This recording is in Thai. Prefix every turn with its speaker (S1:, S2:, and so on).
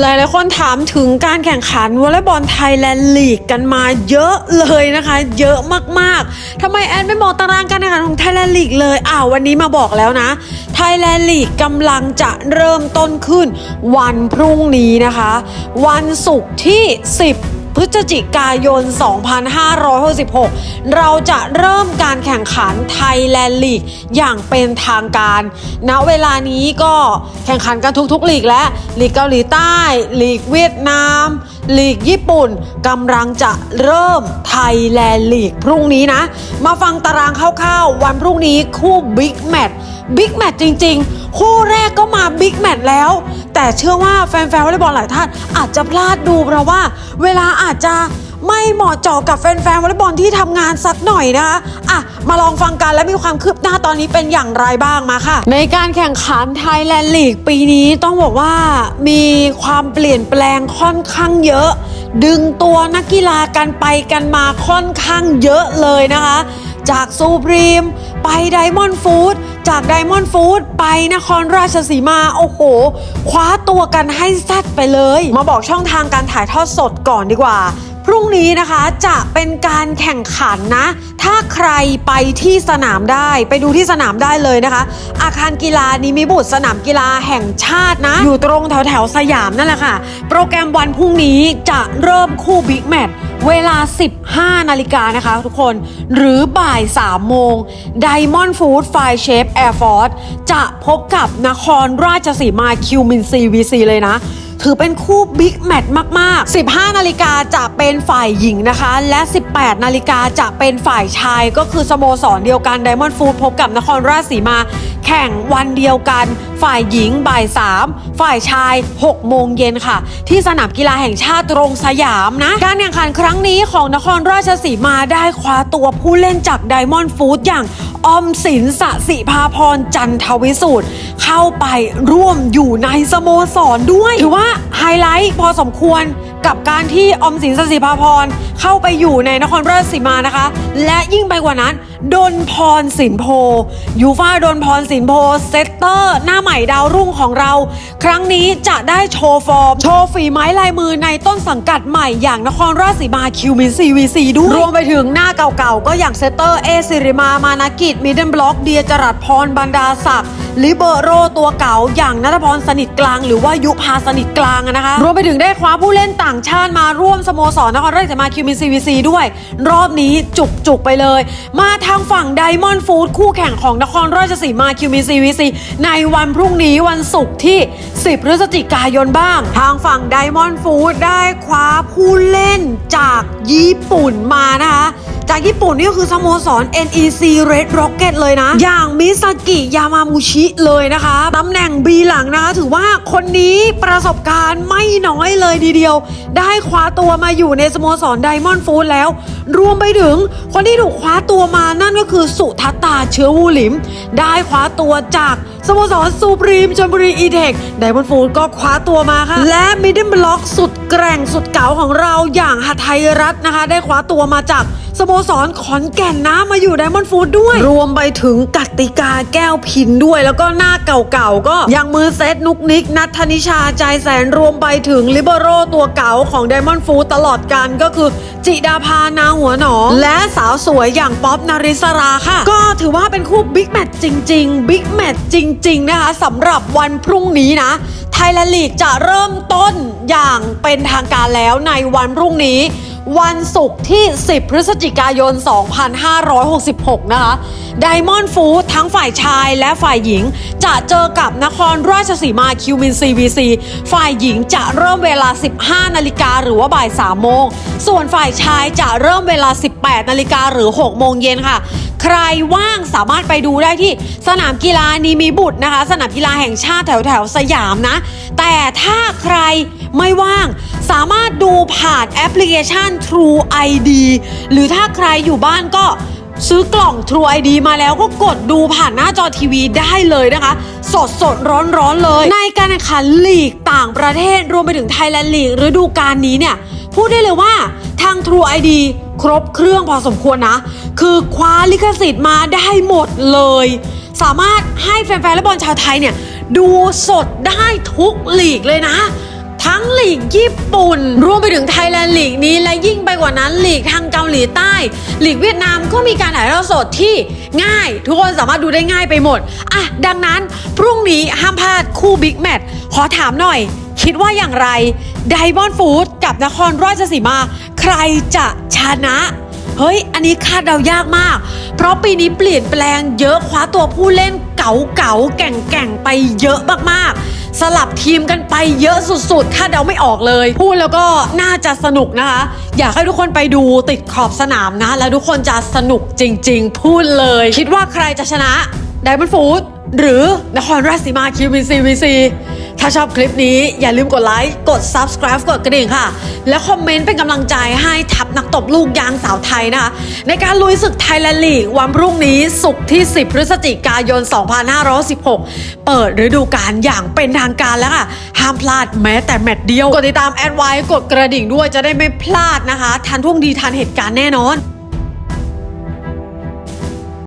S1: หลายๆคนถามถึงการแข่งขันวอลเลย์บอลไทยแลนด์ลีกกันมาเยอะเลยนะคะ เยอะมากๆทำไมแอนไม่บอกตารางการแข่งขันของไทยแลนด์ลีกเลยอ้าววันนี้มาบอกแล้วนะไทยแลนด์ลีกกำลังจะเริ่มต้นขึ้นวันพรุ่งนี้นะคะ วันศุกร์ที่ 10 พฤศจิกายน 2566 เราจะเริ่มการแข่งขันไทยแลนด์ลีกอย่างเป็นทางการ ณ เวลานี้ก็แข่งขันกันทุกๆลีกและลีกเกาหลีใต้ ลีกเวียดนามลีกญี่ปุ่นกำลังจะเริ่มไทยแลนด์ลีกพรุ่งนี้นะ มาฟังตารางคร่าวๆ วันพรุ่งนี้คู่บิ๊กแมตช์บิ๊กแมตช์จริง ๆ คู่แรกก็มาบิ๊กแมตช์แล้ว แต่เชื่อว่าแฟนๆวอลเลย์บอลหลายท่านอาจจะพลาดดูเพราะว่า เวลาอาจจะไม่เหมาะเจาะกับแฟนๆวอลเลย์บอลที่ทำงานสักหน่อยนะคะอะมาลองฟังกันและมีความคืบหน้าตอนนี้เป็นอย่างไรบ้างมาค่ะ ในการแข่งขันไทยแลนด์ลีกปีนี้ต้องบอกว่ามีความเปลี่ยนแปลงค่อนข้างเยอะ ดึงตัวนักกีฬากันไปกันมาค่อนข้างเยอะเลยนะคะ จากซูพรีมไปไดมอนด์ฟู้ด จากไดมอนด์ฟู้ดไปนครราชสีมา โอ้โห คว้าตัวกันให้แซดไปเลย มาบอกช่องทางการถ่ายทอดสดก่อนดีกว่า พรุ่งนี้นะคะจะเป็นการแข่งขันนะ ถ้าใครไปที่สนามได้ ไปดูที่สนามได้เลยนะคะ อาคารกีฬานิมิบุตรสนามกีฬาแห่งชาตินะ อยู่ตรงแถวแถวสยามนั่นแหละค่ะ โปรแกรมวันพรุ่งนี้จะเริ่มคู่บิ๊กแมตช์ เวลา 15 นาฬิกานะคะทุกคน หรือบ่าย 3 โมง Diamond Food Fire Chef Air Force จะพบกับนครราชสีมาคิวมินซีวีซีเลยนะถือเป็นคู่บิ๊กแมตช์มาก ๆ 15 นาฬิกาจะเป็นฝ่ายหญิงนะคะ และ 18 นาฬิกาจะเป็นฝ่ายชาย ก็คือสโมสรเดียวกัน Diamond Food พบกับนครราชสีมา แข่งวันเดียวกัน ฝ่ายหญิงบ่าย3ฝ่ายชาย6โมงเย็นค่ะ ที่สนามกีฬาแห่งชาติตรงสยามนะ การแข่งขันครั้งนี้ของนครราชสีมาได้คว้าตัวผู้เล่นจาก Diamond Food อย่างออมสินสสิภาพรจันทวิสูตรเข้าไปร่วมอยู่ในสโมสรด้วย ถือว่าไฮไลท์พอสมควร กับการที่อมสินสสิภาพรเข้าไปอยู่ในนครราชสีมานะคะ และยิ่งไปกว่านั้นดนพรสินโพยูฟ่าดนพรสินโพเซตเตอร์ หน้าใหม่ดาวรุ่งของเรา ครั้งนี้จะได้โชว์ฟอร์ม โชว์ฝีไม้ลายมือในต้นสังกัดใหม่อย่างนครราชสีมาคิวมินซีวีซีด้วยรวมไปถึงหน้าเก่าๆ ก็อย่างเซตเตอร์เอซิริมามานากิจมิดเดิลบล็อกเดียจรัสพรบรรดาศักดิ์ ลิเบโรตัวเก่าอย่างนัทพรสนิทกลาง หรือว่ายุพาสนิทกลางอะนะคะ รวมไปถึงได้คว้าผู้เล่นต่างชาติมาร่วมสโมสรนครราชสีมาคิวมินซีวีซีด้วย รอบนี้จุกๆไปเลย มาทางฝั่งไดมอนด์ฟู้ดคู่แข่งของนครราชสีมาคิวมินซีวีซีในวันพรุ่งนี้วันศุกร์ที่ 10 พฤศจิกายนบ้าง ทางฝั่งไดมอนด์ฟู้ดได้คว้าผู้เล่นจากญี่ปุ่นมานะคะ จากญี่ปุ่นนี่ก็คือสโมสร NEC Red Rocket เลยนะ อย่างมิซากิยามามูชิเลยนะคะตำแหน่ง B หลังนะคะถือว่าคนนี้ประสบการณ์ไม่น้อยเลยทีเดียว ได้คว้าตัวมาอยู่ในสโมสรไดมอนด์ฟู้ดแล้ว รวมไปถึงคนที่ถูกคว้าตัวมานั่นก็คือสุทัตตาเชื้อวูหลิม ได้คว้าตัวจากสโมสรซูปรีมชลบุรีอีเทคไดมอนด์ฟูดก็คว้าตัวมาค่ะ และมิดเดิลบล็อกสุดแกร่งสุดเก๋าของเราอย่างหทัยรัตน์นะคะ ได้คว้าตัวมาจาก สโมสรขอนแก่นนะมาอยู่ไดมอนด์ฟูดด้วย รวมไปถึงกติกาแก้วพินด้วย แล้วก็หน้าเก่าๆ ก็ย่างมือเซตนุกนิก นัทธนิชาใจแสนรวมไปถึงลิเบโรตัวเก่าของไดมอนด์ฟูดตลอดการก็คือจิดาภานาหัวหนอง และสาวสวยอย่างป๊อปนาริสราค่ะ ก็ถือว่าเป็นคู่บิ๊กแมตช์จริง ๆบิ๊กแมตช์จริง ๆ นะคะสำหรับวันพรุ่งนี้นะไทยแลนด์ลีกจะเริ่มต้นอย่างเป็นทางการแล้วในวันพรุ่งนี้ วันศุกร์ที่ 10 พฤศจิกายน 2566 นะคะไดมอนด์ฟูทั้งฝ่ายชายและฝ่ายหญิง จะเจอกับนครราชสีมาคิวมินซีวีซีฝ่ายหญิงจะเริ่มเวลา 15 นาฬิกาหรือว่าบ่าย 3 โมง ส่วนฝ่ายชายจะเริ่มเวลา 18 นาฬิกาหรือ 6 โมงเย็นค่ะ ใครว่างสามารถไปดูได้ที่สนามกีฬานีมีบุตรนะคะ สนามกีฬาแห่งชาติแถวแถวสยามนะ แต่ถ้าใคร ไม่ว่าง สามารถดูผ่านแอปพลิเคชัน True ID หรือถ้าใครอยู่บ้านก็ซื้อกล่อง True ID มาแล้วก็กดดูผ่านหน้าจอทีวีได้เลยนะคะ สดสดร้อนร้อนเลย ในการแข่งขันลีกต่างประเทศรวมไปถึงไทยแลนด์ลีกฤดูกาลนี้เนี่ย พูดได้เลยว่าทาง True ID ครบเครื่องพอสมควรนะ คือคว้าลิขสิทธิ์มาได้หมดเลย สามารถให้แฟนๆและบอลชาวไทยเนี่ย ดูสดได้ทุกลีกเลยนะ ทั้งงลีกญี่ปุ่น รวมไปถึงไทยแลนด์ลีกนี้และยิ่งไปกว่านั้นลีกทางเกาหลีใต้ลีกเวียดนามก็มีการถ่ายทอดสดที่ง่าย ทุกคนสามารถดูได้ง่ายไปหมดอะดังนั้นพรุ่งนี้ห้ามพลาดคู่บิ๊กแมตช์ขอถามหน่อย คิดว่าอย่างไรไดมอนด์ฟูดกับนครราชสีมา ใครจะชนะเฮ้ย อันนี้คาดเดายากมาก เพราะปีนี้เปลี่ยนแปลงเยอะคว้าตัวผู้เล่นเก๋าๆแก่งๆ ไปเยอะมากๆ สลับทีมกันไปเยอะสุดๆคาดเดาไม่ออกเลย พูดแล้วก็น่าจะสนุกนะคะ อยากให้ทุกคนไปดูติดขอบสนามนะ แล้วทุกคนจะสนุกจริง ๆ พูดเลย คิดว่าใครจะชนะไดมอนด์ฟูดหรือนครราชสีมาคิวบีซีวีซี ถ้าชอบคลิปนี้อย่าลืมกดไลค์กด subscribe กดกระดิ่งค่ะ และคอมเมนต์เป็นกำลังใจให้ทัพนักตบลูกยางสาวไทยนะคะ ในการลุยศึกไทยแลนด์ลีกวันพรุ่งนี้ศุกร์ที่ 10 พฤศจิกายน 2516 เปิดฤดูกาลอย่างเป็นทางการแล้วค่ะห้ามพลาดแม้แต่แมตช์เดียว กดติดตามแอดไว้กดกระดิ่งด้วยจะได้ไม่พลาดนะคะ ทันท่วงดีทันเหตุการณ์แน่นอน